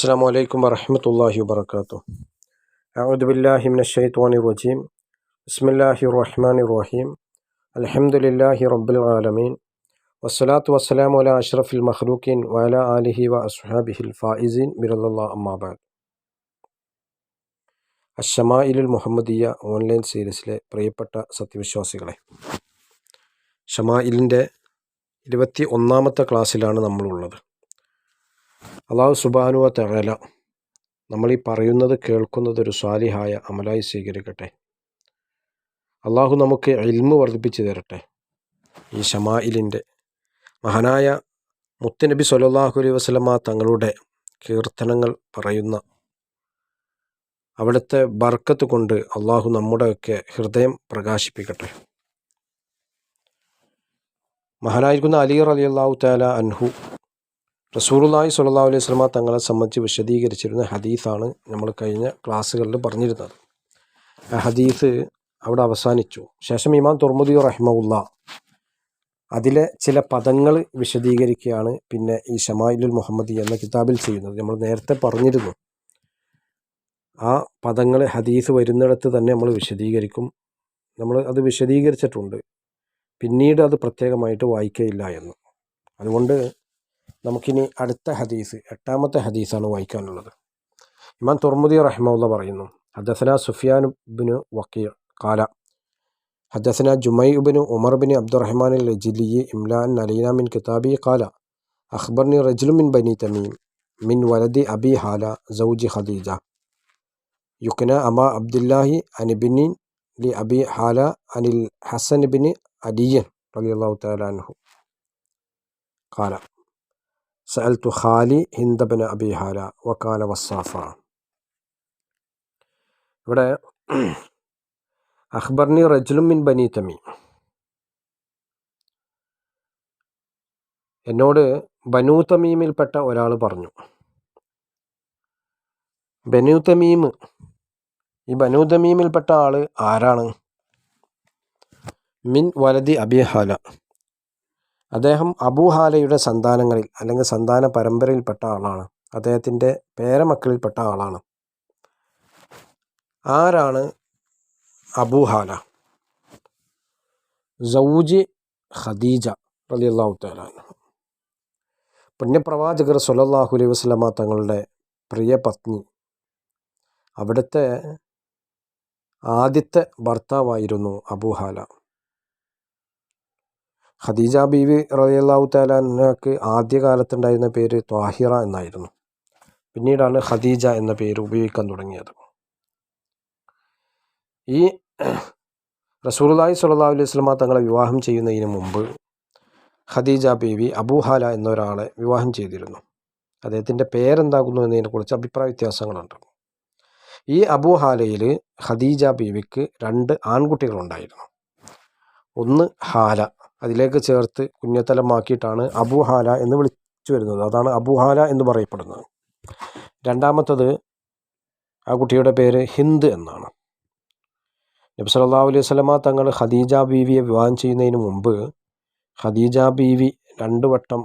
السلام عليكم ورحمة الله وبركاته أعوذ بالله من الشيطان الرجيم بسم الله الرحمن الرحيم الحمد لله رب العالمين والصلاة والسلام على أشرف المخلوقين وعلى آله وأصحابه الفائزين برضا الله أما بعد അഷമായിലുൽ Muhammadiya online സീരീസിലെ പ്രിയപ്പെട്ട സത്യവിശ്വാസികളെ ഷമായിലിൻ്റെ ഇരുപത്തി ഒന്നാമത്തെ ക്ലാസ്സിലാണ് നമ്മളുള്ളത് അള്ളാഹു സുബാനുവ തകല നമ്മൾ ഈ പറയുന്നത് കേൾക്കുന്നത് ഒരു സ്വാലിഹായ അമലായി സ്വീകരിക്കട്ടെ. അള്ളാഹു നമുക്ക് ഇൽമു വർദ്ധിപ്പിച്ചു തരട്ടെ. ഈ ഷമായിലിന്റെ മഹാനായ മുത്തുനബി സൊല്ലാഹു അലൈ വസ്ലമ തങ്ങളുടെ കീർത്തനങ്ങൾ പറയുന്ന അവിടുത്തെ ബർക്കത്ത് കൊണ്ട് അള്ളാഹു നമ്മുടെയൊക്കെ ഹൃദയം പ്രകാശിപ്പിക്കട്ടെ. മഹാനായിരിക്കുന്ന അലി അള്ളാഹു താല അൻഹു റസൂറുല്ലാഹി സ്വല്ലല്ലാഹു അലൈഹി സ്വലമ തങ്ങളെ സംബന്ധിച്ച് വിശദീകരിച്ചിരുന്ന ഹദീസാണ് നമ്മൾ കഴിഞ്ഞ ക്ലാസ്സുകളിൽ പറഞ്ഞിരുന്നത്. ആ ഹദീസ് അവിടെ അവസാനിച്ചു. ശേഷം ഇമാം തുർമുദി റഹ്മുല്ല അതിലെ ചില പദങ്ങൾ വിശദീകരിക്കുകയാണ് പിന്നെ ഈ ഷമായിലുൽ മുഹമ്മദി എന്ന കിതാബിൽ ചെയ്യുന്നത്. നമ്മൾ നേരത്തെ പറഞ്ഞിരുന്നു. ആ പദങ്ങൾ ഹദീസ് വരുന്നിടത്ത് തന്നെ നമ്മൾ വിശദീകരിക്കും. നമ്മൾ അത് വിശദീകരിച്ചിട്ടുണ്ട്. പിന്നീട് അത് പ്രത്യേകമായിട്ട് വായിക്കയില്ല എന്ന്. അതുകൊണ്ട് നമുക്കിനി അടുത്ത ഹദീസ് എട്ടാമത്തെ ഹദീസാണ് വായിക്കാനുള്ളത് ഇമാം തുർമുദി റഹ്മുള്ള പറയുന്നു ഹദസന സുഫിയാൻ ബിന് വക്കീർ കാല ഹദസന ജുമൈ bin Umar bin Abdulrahman ലജിലി ഇംലാൻ Aleena മിൻ കിതാബി കാല അഖ്ബർനി റജ്ലു മിൻ ബനി തമീം മിൻ വലദി അബി ഹാല സൗജി ഖദീജ യുക്ന അമ അബ്ദുല്ലാഹി അനിബിനിൻ ലി അബി ഹാല അനിൽ ഹസൻ ബിൻ അലിയൻ റളിയല്ലാഹു തആല അൻഹു قال سألت خالي ഹിന്ദ ബിൻ അബി ഹാല വക്കാല വസാഫ ഇവിടെ അഖ്ബർനി റജ്ലും മിൻ ബനി തമി. എന്നോട് ബനു തമീമിൽപ്പെട്ട ഒരാൾ പറഞ്ഞു ബനു തമീം ഈ ബനു തമീമിൽപ്പെട്ട ആൾ ആരാണ്? മിൻ വലതി അബിഹാല അദ്ദേഹം അബൂഹാലയുടെ സന്താനങ്ങളിൽ അല്ലെങ്കിൽ സന്താന പരമ്പരയിൽപ്പെട്ട ആളാണ്. അദ്ദേഹത്തിന്റെ പേരമക്കളിൽപ്പെട്ട ആളാണ്. ആരാണ് അബൂഹാല സൗജി ഖദീജ റലിയല്ലാഹു തലാൻ പുണ്യപ്രവാചകർ സുലല്ലാഹുലി അലൈഹി വസ്ലമ തങ്ങളുടെ പ്രിയ പത്നി. അവിടുത്തെ ആദ്യത്തെ ഭർത്താവായിരുന്നു അബൂഹാല ഖദീജ ബീവി റളിയല്ലാഹു താലാക്ക് ആദ്യകാലത്തുണ്ടായിരുന്ന പേര് ത്വാഹിറ എന്നായിരുന്നു. പിന്നീടാണ് ഖദീജ എന്ന പേര് ഉപയോഗിക്കാൻ തുടങ്ങിയത്. ഈ റസൂർലായി സുല്ലാ അലൈഹി സ്വലമ തങ്ങളെ വിവാഹം ചെയ്യുന്നതിന് മുമ്പ് ഖദീജ ബീവി അബൂഹാല എന്നൊരാളെ വിവാഹം ചെയ്തിരുന്നു. അദ്ദേഹത്തിന്റെ പേരെന്താകുന്നു എന്നതിനെക്കുറിച്ച് അഭിപ്രായ വ്യത്യാസങ്ങളുണ്ട്. ഈ അബൂഹാലയിൽ ഖദീജ ബീവിക്ക് രണ്ട് ആൺകുട്ടികളുണ്ടായിരുന്നു. ഒന്ന് ഹാല അതിലേക്ക് ചേർത്ത് കുഞ്ഞത്തലമാക്കിയിട്ടാണ് അബുഹാല എന്ന് വിളിച്ചു വരുന്നത്. അതാണ് അബുഹാല എന്ന് പറയപ്പെടുന്നത്. രണ്ടാമത്തത് ആ കുട്ടിയുടെ പേര് ഹിന്ദ് എന്നാണ്. നബി സല്ലല്ലാഹു അലൈഹി വസല്ലമ തങ്ങൾ ഖദീജ ബീവിയെ വിവാഹം ചെയ്യുന്നതിന് മുമ്പ് ഖദീജ ബീവി രണ്ടു വട്ടം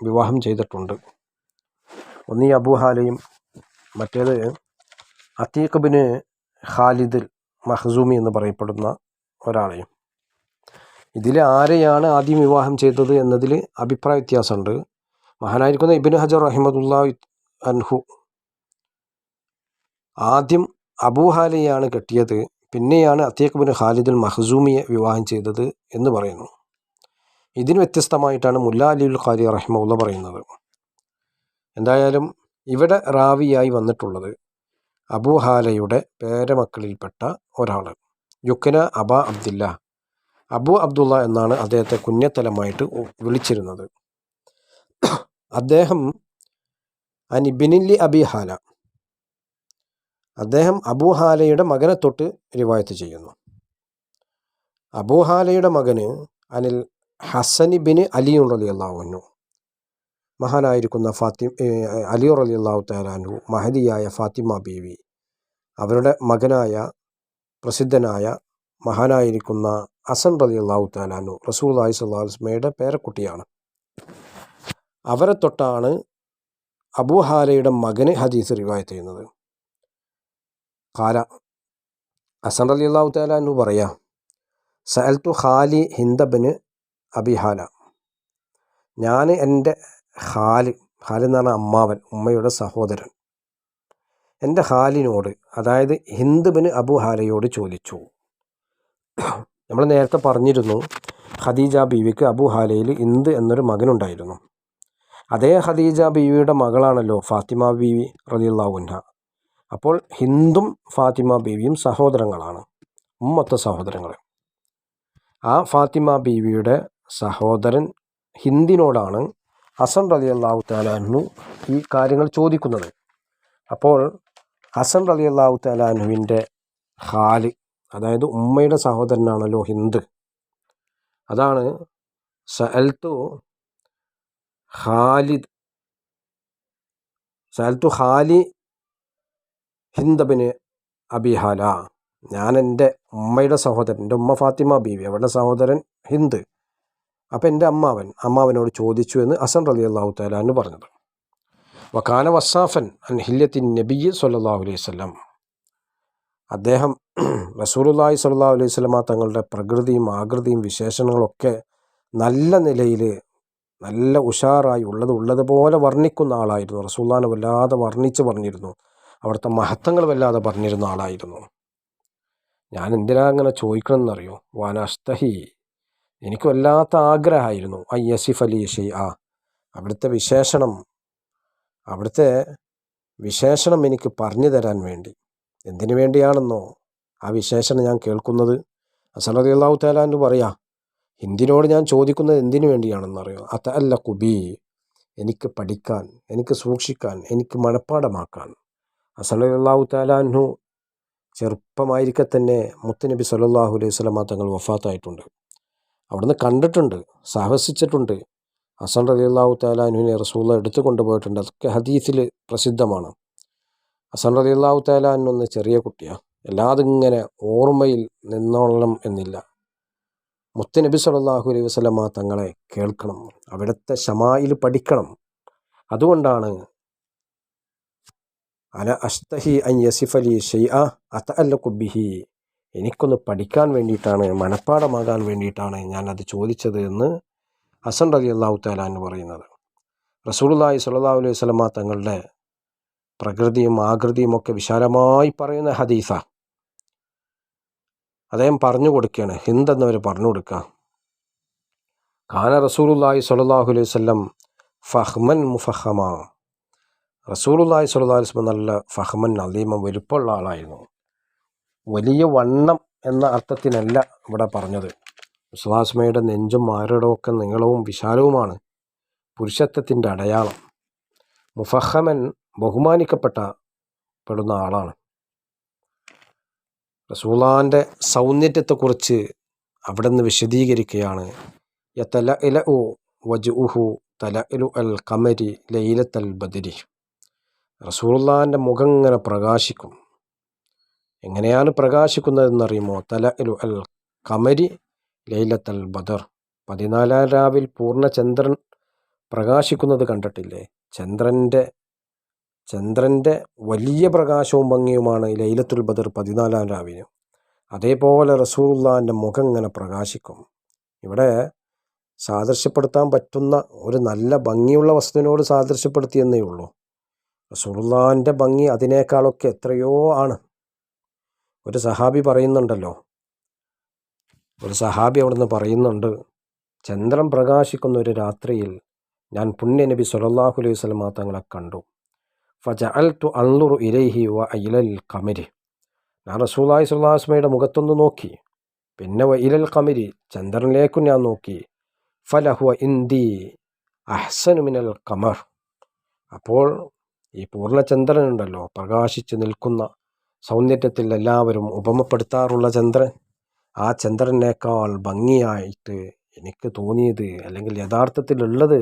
വിവാഹം ചെയ്തിട്ടുണ്ട്. ഒന്ന് ഈ അബുഹാലയും മറ്റേത് അതീഖബിന് ഖാലിദുൽ മഹ്സൂമി എന്ന് പറയപ്പെടുന്ന ഒരാളെയും. ഇതിൽ ആരെയാണ് ആദ്യം വിവാഹം ചെയ്തത് എന്നതിൽ അഭിപ്രായ വ്യത്യാസമുണ്ട്. മഹാനായിരിക്കുന്ന ഇബിന് ഹജർ റഹിമദുല്ല അൻഹു ആദ്യം അബൂഹാലയാണ് കെട്ടിയത് പിന്നെയാണ് അത്തേക്ക് ബിൻ ഖാലിദുൽ മഹസൂമിയെ വിവാഹം ചെയ്തത് എന്ന് പറയുന്നു. ഇതിന് വ്യത്യസ്തമായിട്ടാണ് മുല്ല അലിയുൽ ഖാലി റഹിമുള്ള പറയുന്നത്. എന്തായാലും ഇവിടെ റാവിയായി വന്നിട്ടുള്ളത് അബൂഹാലയുടെ പേരമക്കളിൽപ്പെട്ട ഒരാൾ യുക്കന അബ അബ്ദില്ല. അബു അബ്ദുള്ള എന്നാണ് അദ്ദേഹത്തെ കുഞ്ഞത്തലമായിട്ട് വിളിച്ചിരുന്നത്. അദ്ദേഹം അനിബിനില്ലി അബി ഹാല. അദ്ദേഹം അബൂഹാലയുടെ മകനെ തൊട്ട് റിവായത്ത് ചെയ്യുന്നു. അബൂഹാലയുടെ മകന് അനിൽ ഹസനി ബിന് അലിയു അലി അള്ളാഹുനു മഹാനായിരിക്കുന്ന ഫാത്തി അലിയു അലി അള്ളാഹു തലാനു മഹദിയായ ഫാത്തിമ ബീവി അവരുടെ മകനായ പ്രസിദ്ധനായ മഹാനായിരിക്കുന്ന അസൻ റലി അള്ളാഹു താലാനു റസൂൽ അലൈഹി സ്വല്ലാസ്മയുടെ പേരക്കുട്ടിയാണ്. അവരെ തൊട്ടാണ് അബൂ ഹാലയുടെ മകന് ഹദീസ് റിവായത്ത് ചെയ്യുന്നത്. കാല അസൻ അലി അള്ളാഹു താലാനു പറയാം സഅൽത്തു ഖാലി ഹിന്ദബിന് അബിഹാല ഞാൻ എന്റെ ഖാൽ ഖാൽ എന്ന് പറഞ്ഞാൽ അമ്മാവൻ ഉമ്മയുടെ സഹോദരൻ. എന്റെ ഹാലിനോട് അതായത് ഹിന്ദുബിന് അബുഹാലയോട് ചോദിച്ചു. നമ്മൾ നേരത്തെ പറഞ്ഞിരുന്നു ഖദീജ ബീവിക്ക് അബു ഹാലയിൽ ഇന്ത് എന്നൊരു മകനുണ്ടായിരുന്നു. അതേ ഖദീജ ബീവിയുടെ മകളാണല്ലോ ഫാത്തിമ ബീവി റലിയുള്ളാവുൻഹ അപ്പോൾ ഹിന്ദും ഫാത്തിമ ബീവിയും സഹോദരങ്ങളാണ് ഉമ്മത്ത സഹോദരങ്ങൾ ആ ഫാത്തിമ ബീവിയുടെ സഹോദരൻ ഹിന്ദിനോടാണ് ഹസൻ റലി അള്ളാഹു താലാഹു ഈ കാര്യങ്ങൾ ചോദിക്കുന്നത്. അപ്പോൾ ഹസൻ റലി അള്ളാഹു താലാഹുവിന്റെ ഹാൽ അതായത് ഉമ്മയുടെ സഹോദരനാണല്ലോ ഹിന്ദ്. അതാണ് സഅൽത്തു ഖാലിദ്. സഅൽത്തു ഖാലി ഹിന്ദബിന് അബിഹാല. ഞാൻ എന്റെ ഉമ്മയുടെ സഹോദരൻ എന്റെ ഉമ്മ ഫാത്തിമ ബീവി അവളുടെ സഹോദരൻ ഹിന്ദ്. അപ്പം എന്റെ അമ്മാവൻ അമ്മാവനോട് ചോദിച്ചു എന്ന് അസൻ റലി അള്ളാഹു താലാന്ന് പറഞ്ഞത്. വക്കാന വസാഫൻ അൻ ഹില്യത്തിൻ നബി സല്ലാഹു അലൈഹി സ്വലം അദ്ദേഹം റസൂലുല്ലാഹി സ്വല്ലാ അലൈഹി സ്വലമ തങ്ങളുടെ പ്രകൃതിയും ആകൃതിയും വിശേഷണങ്ങളൊക്കെ നല്ല നിലയിൽ നല്ല ഉഷാറായി ഉള്ളത് ഉള്ളതുപോലെ വർണിക്കുന്ന ആളായിരുന്നു. റസൂല്ലാനെ വല്ലാതെ വർണിച്ച് പറഞ്ഞിരുന്നു. അവിടുത്തെ മഹത്വങ്ങൾ വല്ലാതെ പറഞ്ഞിരുന്ന ആളായിരുന്നു. ഞാൻ എന്തിനാ അങ്ങനെ ചോദിക്കണമെന്നറിയോ? വാനസ്തഹി എനിക്ക് വല്ലാത്ത ആഗ്രഹമായിരുന്നു. ഐ യസിഫ് അലി ഷെയ് ആ. അവിടുത്തെ വിശേഷണം അവിടുത്തെ വിശേഷണം എനിക്ക് പറഞ്ഞു തരാൻ വേണ്ടി. എന്തിനു വേണ്ടിയാണെന്നോ? ആ വിശേഷണം ഞാൻ കേൾക്കുന്നത് അസലതി അള്ളാഹു താലാന്ന് പറയാ ഹിന്ദിനോട് ഞാൻ ചോദിക്കുന്നത് എന്തിനു വേണ്ടിയാണെന്നറിയോ അത് അല്ല കുബി എനിക്ക് പഠിക്കാൻ എനിക്ക് സൂക്ഷിക്കാൻ എനിക്ക് മനഃപ്പാടമാക്കാൻ അസലി അള്ളാഹു താലാൻഹു ചെറുപ്പമായിരിക്കെ തന്നെ മുത്തുനബി സല്ലാഹു അലൈഹി സ്വലമ തങ്ങൾ വഫാത്തായിട്ടുണ്ട്. അവിടുന്ന് കണ്ടിട്ടുണ്ട് സാഹസിച്ചിട്ടുണ്ട്. ഹസൻ റലി അള്ളാഹു താലാനുവിനെ റസൂള്ള എടുത്തു കൊണ്ടുപോയിട്ടുണ്ട് അതൊക്കെ ഹദീസിൽ പ്രസിദ്ധമാണ്. ഹസൻ റതി അള്ളാഹു താലാനൊന്ന് ചെറിയ കുട്ടിയാണ് എല്ലാതും ഇങ്ങനെ ഓർമ്മയിൽ നിന്നോളണം എന്നില്ല. മുത്തനബി സല്ലാഹു അലൈഹി വസ്ലമ തങ്ങളെ കേൾക്കണം. അവിടുത്തെ ഷമായിൽ പഠിക്കണം. അതുകൊണ്ടാണ് അല അസ്തഹി അൻ യസിഫ് അലി ഷെയ്അ അത്ത അല്ല കുബിഹി എനിക്കൊന്ന് പഠിക്കാൻ വേണ്ടിയിട്ടാണ് മനഃപ്പാടമാകാൻ വേണ്ടിയിട്ടാണ് ഞാനത് ചോദിച്ചത് എന്ന് ഹസൻ റലി അള്ളാഹു താലാൻ പറയുന്നത്. റസൂലുല്ലാഹി സ്വല്ലാ അലൈഹി വസ്ലമ തങ്ങളുടെ പ്രകൃതിയും ആകൃതിയും ഒക്കെ വിശാലമായി പറയുന്ന ഹദീസ. അദ്ദേഹം പറഞ്ഞു കൊടുക്കുകയാണ് ഹിന്ദെന്ന് അവർ പറഞ്ഞു കൊടുക്കുക? ഖാന റസൂലുല്ലാഹി സ്വല്ലല്ലാഹു അലൈഹി വസല്ലം ഫഹ്മൻ മുഫഹമ റസൂലുല്ലാഹി സ്വല്ലല്ലാഹു അലൈഹി വസല്ലം നല്ല ഫഹ്മൻ അലീമ വലുപ്പമുള്ള ആളായിരുന്നു. വലിയ വണ്ണം എന്ന അർത്ഥത്തിനല്ല ഇവിടെ പറഞ്ഞത്. സുഹാസ്മയുടെ നെഞ്ചും മാരടമൊക്കെ നീളവും വിശാലവുമാണ്. പുരുഷത്വത്തിന്റെ അടയാളം. മുഫഹമൻ ബഹുമാനിക്കപ്പെട്ട പെടുന്ന ആളാണ്. റസൂലാന്റെ സൗന്ദര്യത്തെക്കുറിച്ച് അവിടെ നിന്ന് വിശദീകരിക്കുകയാണ്. യത്തല ഇല ഉ വജുഹു തല ഇലു അൽ കമരി ലൈലത്തൽ ബദരി. റസൂള്ളാന്റെ മുഖം ഇങ്ങനെ പ്രകാശിക്കും. എങ്ങനെയാണ് പ്രകാശിക്കുന്നതെന്നറിയുമോ? തല ഇലു അൽ കമരി ലൈലത്തൽ ബദർ. പതിനാലാം രാവിൽ പൂർണചന്ദ്രൻ പ്രകാശിക്കുന്നത് കണ്ടിട്ടില്ലേ? ചന്ദ്രന്റെ ചന്ദ്രന്റെ വലിയ പ്രകാശവും ഭംഗിയുമാണ് ലൈലത്തുൽ ബദർ പതിനാലാം രാവിന് അതേപോലെ റസൂലുള്ളാന്റെ മുഖം ഇങ്ങനെ പ്രകാശിക്കും. ഇവിടെ സാദൃശ്യപ്പെടുത്താൻ പറ്റുന്ന ഒരു നല്ല ഭംഗിയുള്ള വസ്തുവിനോട് സാദൃശ്യപ്പെടുത്തിയെന്നേ ഉള്ളൂ. റസൂലുള്ളാന്റെ ഭംഗി അതിനേക്കാളൊക്കെ എത്രയോ ആണ്. ഒരു സഹാബി പറയുന്നുണ്ടല്ലോ. ഒരു സഹാബി അവിടുന്ന് പറയുന്നുണ്ട് ചന്ദ്രൻ പ്രകാശിക്കുന്ന ഒരു രാത്രിയിൽ ഞാൻ പുണ്യനബി സുലല്ലാഹു അലൈഹി തങ്ങളെ കണ്ടു. ഫജഅൽത്തു അൻലുറു ഇലൈഹി വ ഇലൽ കമരി ഞാൻ റസൂലായി സുല്ലാസ്മയുടെ മുഖത്തൊന്ന് നോക്കി. പിന്നെ വ ഇലൽ കമരി ചന്ദ്രനിലേക്കും ഞാൻ നോക്കി. ഫലഹു ഇന്ദി അഹ്സനു മിനൽ കമർ അപ്പോൾ ഈ പൂർണചന്ദ്രനുണ്ടല്ലോ പ്രകാശിച്ചു നിൽക്കുന്ന സൗന്ദര്യത്തിൽ എല്ലാവരും ഉപമപ്പെടുത്താറുള്ള ചന്ദ്രൻ. ആ ചന്ദ്രനേക്കാൾ ഭംഗിയായിട്ട് എനിക്ക് തോന്നിയത് അല്ലെങ്കിൽ യഥാർത്ഥത്തിലുള്ളത്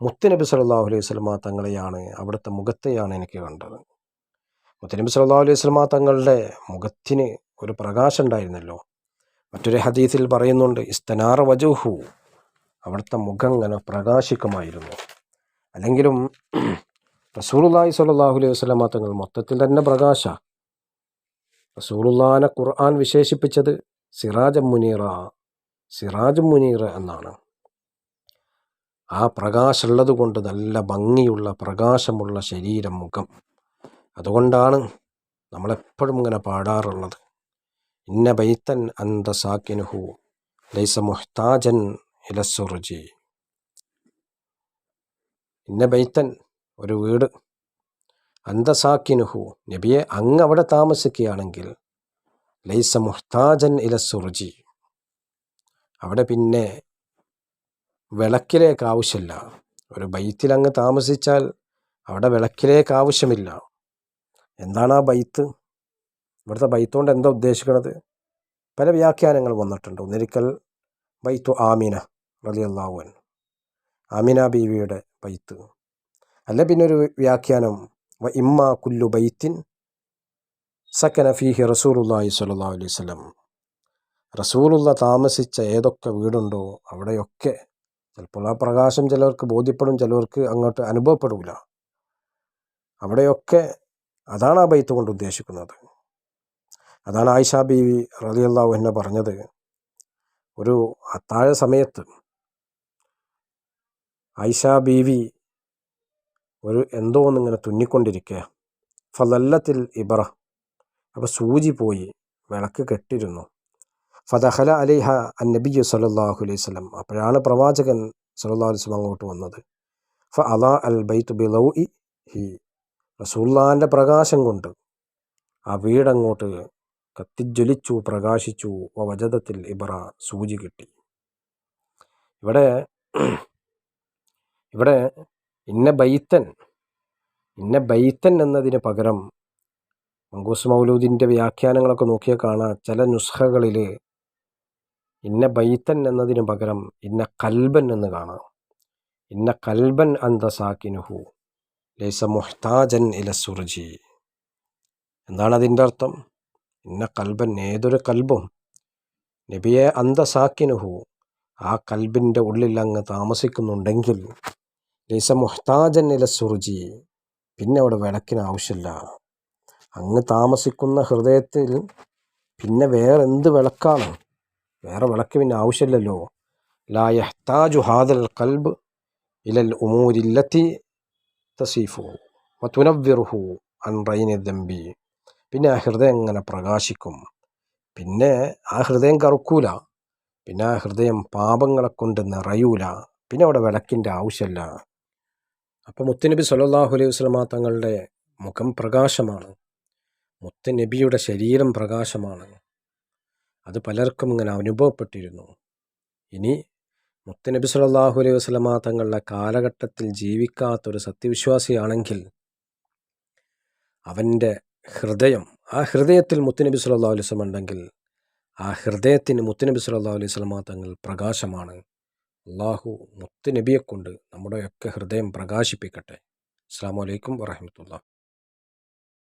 മുത്തുനബി സല്ലാഹു അലൈഹി സ്വലമ തങ്ങളെയാണ് അവിടുത്തെ മുഖത്തെയാണ് എനിക്ക് കണ്ടത്. മുത്തുനബി സല്ലാഹു അലൈഹി സ്വലമ തങ്ങളുടെ മുഖത്തിന് ഒരു പ്രകാശം ഉണ്ടായിരുന്നല്ലോ. മറ്റൊരു ഹദീസിൽ പറയുന്നുണ്ട് ഇസ്തനാറ വജുഹു. അവിടുത്തെ മുഖം ഇങ്ങനെ പ്രകാശിക്കുമായിരുന്നു. അല്ലെങ്കിലും റസൂലുള്ളാഹി സ്വല്ലല്ലാഹു അലൈഹി വസല്ലമ തങ്ങൾ മൊത്തത്തിൽ തന്നെ പ്രകാശ. റസൂറുല്ലാനെ ഖുർആൻ വിശേഷിപ്പിച്ചത് സിറാജ് മുനീറ സിറാജ് മുനീറ എന്നാണ്. ആ പ്രകാശമുള്ളത് കൊണ്ട് നല്ല ഭംഗിയുള്ള പ്രകാശമുള്ള ശരീരം മുഖം. അതുകൊണ്ടാണ് നമ്മളെപ്പോഴും ഇങ്ങനെ പാടാറുള്ളത്. ഇന്ന ബൈത്തൻ അന്ത സാക്കിനുഹു ലൈസ മുഹ്താജൻ ഇലസുറുജി ഇന്ന ബൈത്തൻ ഒരു വീട് അന്തസാക്കിനുഹു നബിയെ അങ്ങ് അവിടെ താമസിക്കുകയാണെങ്കിൽ ലൈസ മുഹ്താജൻ ഇലസുറുജി അവിടെ പിന്നെ വിളക്കിലേക്ക് ആവശ്യമില്ല. ഒരു ബൈത്തിൽ അങ്ങ് താമസിച്ചാൽ അവിടെ വിളക്കിലേക്ക് ആവശ്യമില്ല. എന്താണ് ആ ബൈത്ത്? ഇവിടുത്തെ ബൈത്ത് കൊണ്ട് എന്താ ഉദ്ദേശിക്കുന്നത് പല വ്യാഖ്യാനങ്ങൾ വന്നിട്ടുണ്ട്. ഒന്നിരിക്കൽ ബൈത്തു ആമിന റലിയല്ലാവുൻ ആമിന ബീവിയുടെ ബൈത്ത്. അല്ല പിന്നെ ഒരു വ്യാഖ്യാനം വ ഇമ്മ കുല്ലു ബൈത്തിൻ സക്കന ഫീഹി റസൂലുല്ലാഹി സ്വല്ലല്ലാഹു അലൈഹി വസല്ലം. റസൂലുള്ള താമസിച്ച ഏതൊക്കെ വീടുണ്ടോ അവിടെയൊക്കെ ചിലപ്പോൾ ആ പ്രകാശം ചിലർക്ക് ബോധ്യപ്പെടും ചിലർക്ക് അങ്ങോട്ട് അനുഭവപ്പെടില്ല അവിടെയൊക്കെ അതാണ് ആ ബൈത്ത് കൊണ്ട് ഉദ്ദേശിക്കുന്നത്. അതാണ് ആയിഷ ബീവി റളിയല്ലാഹു എന്നെ പറഞ്ഞത്. ഒരു അത്താഴ സമയത്ത് ആയിഷ ബീവി ഒരു എന്തോ ഒന്നിങ്ങനെ തുന്നിക്കൊണ്ടിരിക്കുക ഫലല്ലത്തിൽ ഇബറ. അപ്പോൾ സൂചി പോയി വിളക്ക് കെട്ടിരുന്നു. ഫതഹല അലിഹ അൻ നബി സല്ലാഹു അലൈഹി സ്വലം അപ്പോഴാണ് പ്രവാചകൻ സല്ലാ അലൈഹി അങ്ങോട്ട് വന്നത്. ഫ അലാ അൽ ബൈത്ത് ബിലൗ ഇ ഹി. റസൂല്ലാന്റെ പ്രകാശം കൊണ്ട് ആ വീടങ്ങോട്ട് കത്തിജ്വലിച്ചു പ്രകാശിച്ചു. വജതത്തിൽ ഇബറ സൂചി കിട്ടി. ഇവിടെ ഇവിടെ ഇന്ന ബൈത്തൻ ഇന്ന ബൈത്തൻ എന്നതിന് പകരം മങ്കൂസ് മൗലൂദിന്റെ വ്യാഖ്യാനങ്ങളൊക്കെ നോക്കിയാൽ കാണാം. ചില നുസ്ഖകളിൽ ഇന്ന ബൈത്തൻ എന്നതിന് പകരം ഇന്ന കൽബൻ എന്ന് കാണാം. ഇന്ന കൽബൻ അന്ത സാക്കിനുഹു ലൈസ മുഹ്താജൻ ഇല സുർജി. എന്താണ് അതിന്റെ അർത്ഥം? ഇന്ന കൽബൻ ഏതൊരു കൽബും നബിയെ അന്ത സാക്കിനുഹു ആ കൽബിന്റെ ഉള്ളിൽ അങ്ങ് താമസിക്കുന്നുണ്ടെങ്കിൽ ലൈസ മുഹ്താജൻ ഇല സുർജി പിന്നെ അവിടെ വിളക്കിന് ആവശ്യമില്ല. അങ്ങ് താമസിക്കുന്ന ഹൃദയത്തിൽ പിന്നെ വേറെ എന്ത് വിളക്കാണ്? വേറെ വിളക്ക് പിന്നെ ആവശ്യമില്ലല്ലോ. ലാ യഹ്താജു ഹാദൽ കൽബ് ഇലൽ ഉമൂരില്ലത്തി തസീഫു തുനവ്യർഹു അൻറൈനെ ദമ്പി പിന്നെ ആ ഹൃദയം എങ്ങനെ പ്രകാശിക്കും? പിന്നെ ആ ഹൃദയം കറുക്കൂല. പിന്നെ ആ ഹൃദയം പാപങ്ങളെ കൊണ്ട് നിറയൂല. പിന്നെ അവിടെ വിളക്കിന്റെ ആവശ്യമില്ല. അപ്പം മുത്തുനബി സല്ലാഹു അലൈഹി വസ്ലമ തങ്ങളുടെ മുഖം പ്രകാശമാണ്. മുത്തുനബിയുടെ ശരീരം പ്രകാശമാണ്. അത് പലർക്കും ഇങ്ങനെ അനുഭവപ്പെട്ടിരുന്നു. ഇനി മുത്തനബി സല്ലാഹു അലൈഹി വസ്ലമ തങ്ങളുടെ കാലഘട്ടത്തിൽ ജീവിക്കാത്തൊരു സത്യവിശ്വാസിയാണെങ്കിൽ അവന്റെ ഹൃദയം ആ ഹൃദയത്തിൽ മുത്തനബി സല്ലാ അലൈഹി വസ്ലം ഉണ്ടെങ്കിൽ ആ ഹൃദയത്തിന് മുത്തനബി സല്ലാ അലൈഹി വസ്ലമ തങ്ങൾ പ്രകാശമാണ്. അള്ളാഹു മുത്തുനബിയെക്കൊണ്ട് നമ്മുടെയൊക്കെ ഹൃദയം പ്രകാശിപ്പിക്കട്ടെ. അസ്സാം വലൈക്കും വാഹമത്തുള്ള